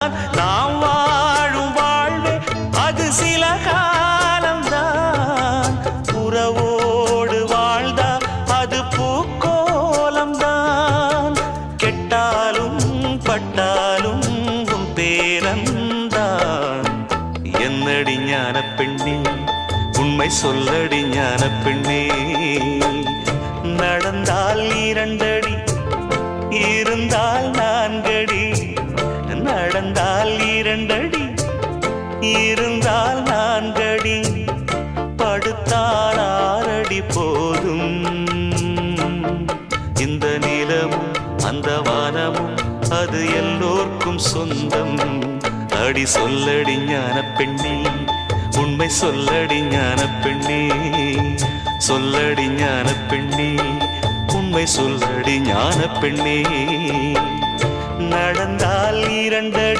நாம் வாழும் வாழ்வே அது சில காலம்தான். உறவோடு வாழ்ந்தா அது பூக்கோலம்தான். கெட்டாலும் பட்டாலும் உன் பேரந்தான் என்னடி ஞான பெண்ணே உண்மை சொல்லடி ஞான பெண்ணே நடந்தால் இரண்டடி இருந்தால் இருந்தால் இரண்டடி இருந்தால் நான்கடி படுத்தால் ஆறடி போதும். இந்த நிலமும் அந்த வானமும் அது எல்லோர்க்கும் சொந்தம். அடி சொல்லடி ஞான பெண்ணே உண்மை சொல்லடி ஞான பெண்ணே சொல்லடி ஞான பெண்ணே உண்மை சொல்லடி ஞான பெண்ணே நடந்தால் இரண்டடி